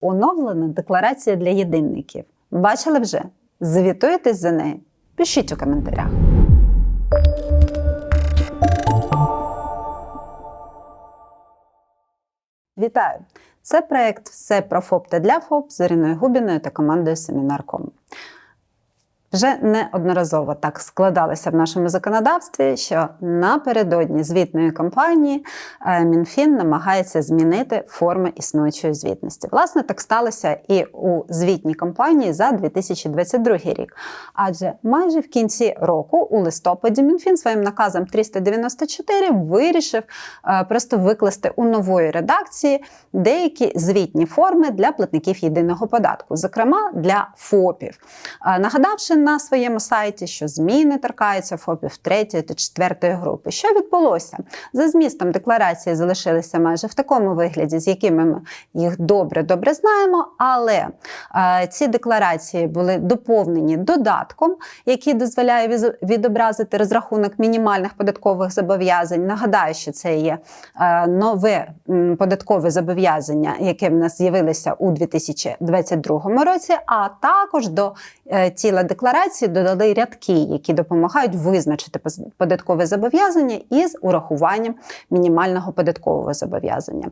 Оновлена декларація для єдинників. Бачили вже? Звітуєтесь за неї? Пишіть у коментарях. Вітаю! Це проект Все про ФОП та для ФОП з Іриною Губіною та командою Семінар.ком. Вже неодноразово так складалося в нашому законодавстві, що напередодні звітної кампанії е, МінФін намагається змінити форми існуючої звітності. Власне, так сталося і у звітній кампанії за 2022 рік. Адже майже в кінці року, у листопаді, МінФін своїм наказом 394 вирішив е, просто викласти у нової редакції деякі звітні форми для платників єдиного податку, зокрема для ФОПів. Е, Нагадавши на своєму сайті, що зміни торкаються ФОПів третьої та четвертої групи. Що відбулося? За змістом декларації залишилися майже в такому вигляді, з якими ми їх добре-добре знаємо, але е, ці декларації були доповнені додатком, який дозволяє відобразити розрахунок мінімальних податкових зобов'язань. Нагадаю, що це є е, нове податкове зобов'язання, яке в нас з'явилося у 2022 році, а також до е, тіла декларації додали рядки, які допомагають визначити податкове зобов'язання із урахуванням мінімального податкового зобов'язання.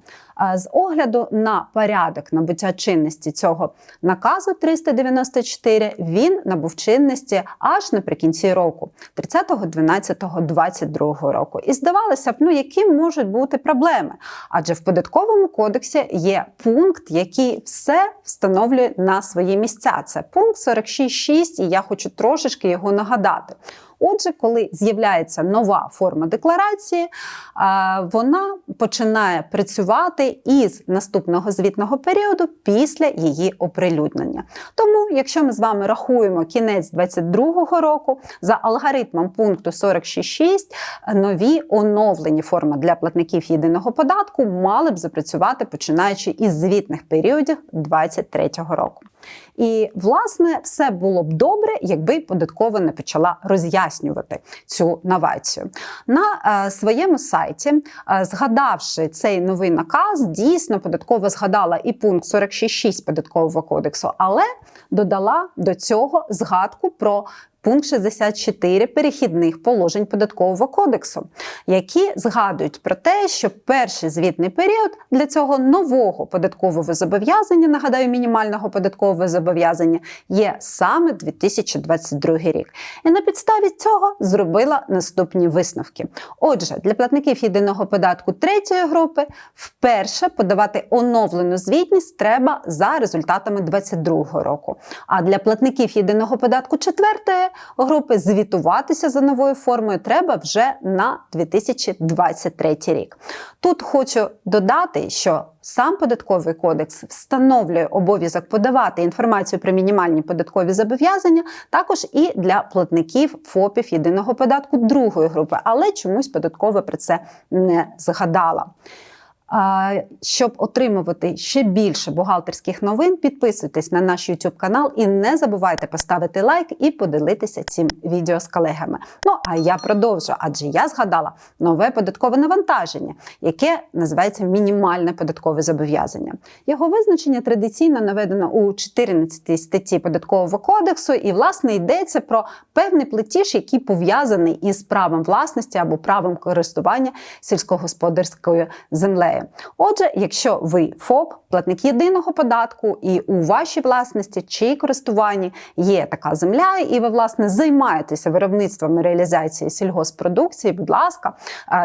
З огляду на порядок набуття чинності цього наказу 394, він набув чинності аж наприкінці року, 30.12.22 року. І здавалося б, ну які можуть бути проблеми? Адже в податковому кодексі є пункт, який все встановлює на свої місця. Це пункт 46.6, і я хочу трошечки його нагадати. Отже, коли з'являється нова форма декларації, вона починає працювати із наступного звітного періоду після її оприлюднення. Тому, якщо ми з вами рахуємо кінець 2022 року, за алгоритмом пункту 46.6 нові оновлені форми для платників єдиного податку мали б запрацювати починаючи із звітних періодів 2023 року. І, власне, все було б добре, якби податкова не почала роз'яснювати цю новацію. На е, своєму сайті, е, згадавши цей новий наказ, дійсно податкова згадала і пункт 46.6 податкового кодексу, але додала до цього згадку про. Пункт 64 перехідних положень податкового кодексу, які згадують про те, що перший звітний період для цього нового податкового зобов'язання, нагадаю, мінімального податкового зобов'язання, є саме 2022 рік. І на підставі цього зробила наступні висновки. Отже, для платників єдиного податку третьої групи вперше подавати оновлену звітність треба за результатами 2022 року. А для платників єдиного податку четвертої групи звітуватися за новою формою треба вже на 2023 рік. Тут хочу додати, що сам податковий кодекс встановлює обов'язок подавати інформацію про мінімальні податкові зобов'язання також і для платників ФОПів єдиного податку другої групи, але чомусь податкова про це не згадала. Щоб отримувати ще більше бухгалтерських новин, підписуйтесь на наш YouTube канал і не забувайте поставити лайк і поділитися цим відео з колегами. Ну а я продовжу, адже я згадала нове податкове навантаження, яке називається мінімальне податкове зобов'язання. Його визначення традиційно наведено у 14 статті податкового кодексу, і власне йдеться про певний платіж, який пов'язаний із правом власності або правом користування сільськогосподарською землею. Отже, якщо ви ФОП, платник єдиного податку, і у вашій власності чи користуванні є така земля, і ви власне займаєтеся виробництвом і реалізацією сільгоспродукції, будь ласка,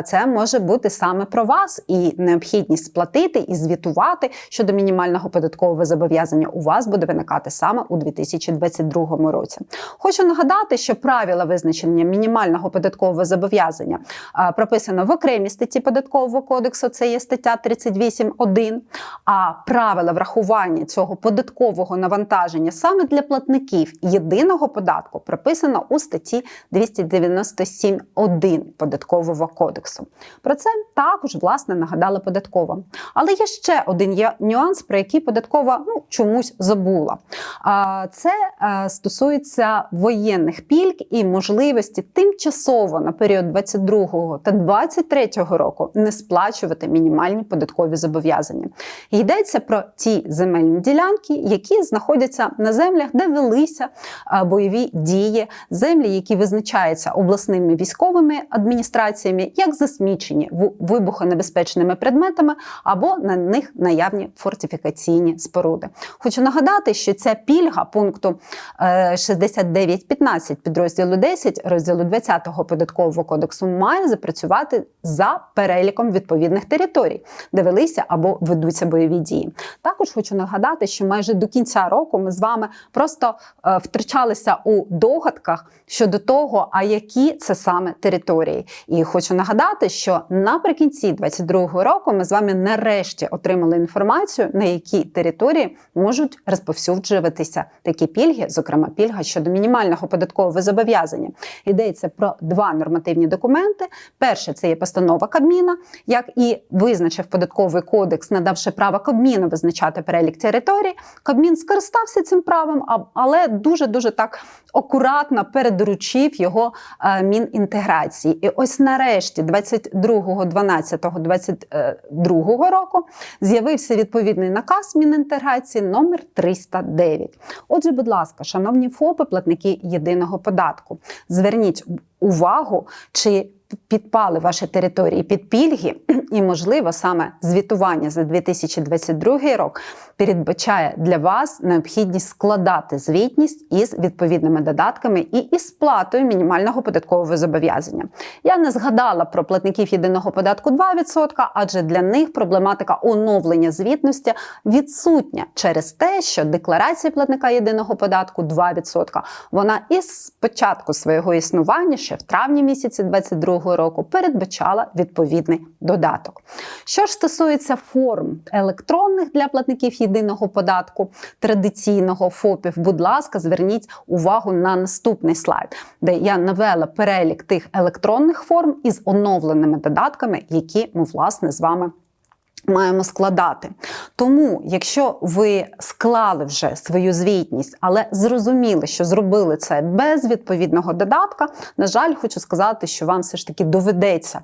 це може бути саме про вас і необхідність сплатити і звітувати щодо мінімального податкового зобов'язання у вас буде виникати саме у 2022 році. Хочу нагадати, що правила визначення мінімального податкового зобов'язання прописано в окремій статті податкового кодексу. Це є стаття 38.1, а правила врахування цього податкового навантаження саме для платників єдиного податку прописано у статті 297.1 податкового кодексу. Про це також власне нагадала податкова. Але є ще один нюанс, про який податкова ну, чомусь забула. Це е, стосується воєнних пільг і можливості тимчасово на період 22 та 23 року не сплачувати мінімальні мінімальні податкові зобов'язання. Йдеться про ті земельні ділянки, які знаходяться на землях, де велися е, бойові дії, землі, які визначаються обласними військовими адміністраціями, як засмічені вибухонебезпечними предметами або на них наявні фортифікаційні споруди. Хочу нагадати, що ця пільга пункту е, 69.15 підрозділу 10 розділу 20 податкового кодексу має запрацювати за переліком відповідних територій, де або ведуться бойові дії. Також хочу нагадати, що майже до кінця року ми з вами просто е, втрачалися у догадках щодо того, а які це саме території. І хочу нагадати, що наприкінці 2022 року ми з вами нарешті отримали інформацію, на які території можуть розповсюджуватися такі пільги, зокрема пільга щодо мінімального податкового зобов'язання. Йдеться про два нормативні документи. Перше це є постанова Кабміна, як і визначив податковий кодекс, надавши право Кабміну визначати перелік територій. Кабмін скористався цим правом, але дуже дуже так акуратно передоручив його е, Мінінтеграції. І ось нарешті, 22.12.22 року, з'явився відповідний наказ Мінінтеграції номер 309. Отже, будь ласка, шановні ФОПи, платники єдиного податку, зверніть увагу, чи підпали ваші території під пільги, і, можливо, саме звітування за 2022 рік передбачає для вас необхідність складати звітність із відповідними додатками і із сплатою мінімального податкового зобов'язання. Я не згадала про платників єдиного податку 2%, адже для них проблематика оновлення звітності відсутня через те, що декларація платника єдиного податку 2%, вона із початку свого існування, ще в травні місяці 2022 року, передбачала відповідний додаток. Що ж стосується форм електронних для платників єдиного податку, традиційного ФОПів, будь ласка, зверніть увагу на наступний слайд, де я навела перелік тих електронних форм із оновленими додатками, які ми власне з вами. Маємо складати. Тому, якщо ви склали вже свою звітність, але зрозуміли, що зробили це без відповідного додатка, на жаль, хочу сказати, що вам все ж таки доведеться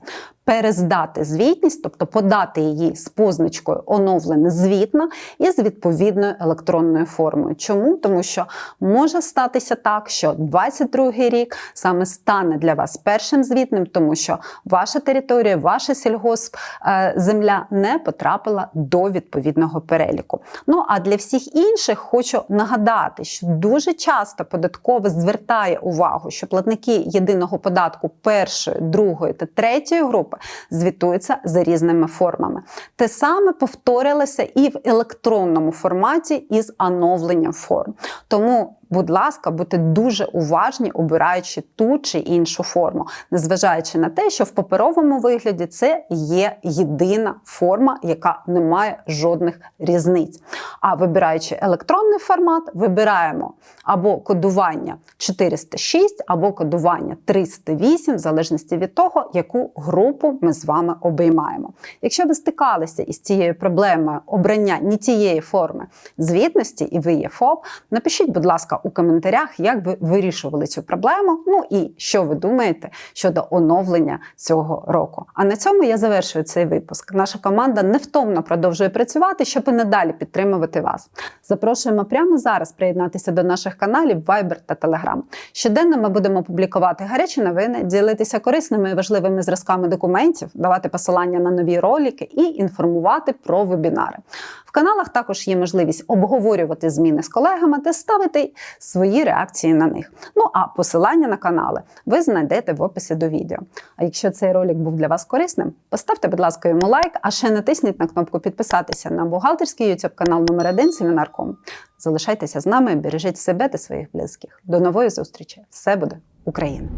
перездати звітність, тобто подати її з позначкою оновлене звітна і з відповідною електронною формою. Чому? Тому що може статися так, що 22 рік саме стане для вас першим звітним, тому що ваша територія, ваша сільгосп е, земля не потрапила до відповідного переліку. Ну а для всіх інших хочу нагадати, що дуже часто податково звертає увагу, що платники єдиного податку першої, другої та третьої групи звітуються за різними формами. Те саме повторилося і в електронному форматі із оновленням форм. Тому Будь ласка, будьте дуже уважні, обираючи ту чи іншу форму, незважаючи на те, що в паперовому вигляді це є єдина форма, яка не має жодних різниць. А вибираючи електронний формат, вибираємо або кодування 406, або кодування 308, в залежності від того, яку групу ми з вами обіймаємо. Якщо ви стикалися із цією проблемою обрання не тієї форми звітності, і ви є ФОП, напишіть, будь ласка, у коментарях, як ви вирішували цю проблему. Ну і що ви думаєте щодо оновлення цього року. А на цьому я завершую цей випуск. Наша команда невтомно продовжує працювати, щоб і надалі підтримувати вас. Запрошуємо прямо зараз приєднатися до наших каналів Viber та Telegram. Щоденно ми будемо публікувати гарячі новини, ділитися корисними і важливими зразками документів, давати посилання на нові ролики і інформувати про вебінари. В каналах також є можливість обговорювати зміни з колегами та ставити свої реакції на них. Ну а посилання на канали ви знайдете в описі до відео. А якщо цей ролик був для вас корисним, поставте, будь ласка, йому лайк, а ще натисніть на кнопку підписатися на бухгалтерський YouTube канал номер 1 Семінарком. Залишайтеся з нами, бережіть себе та своїх близьких. До нової зустрічі! Все буде Україна!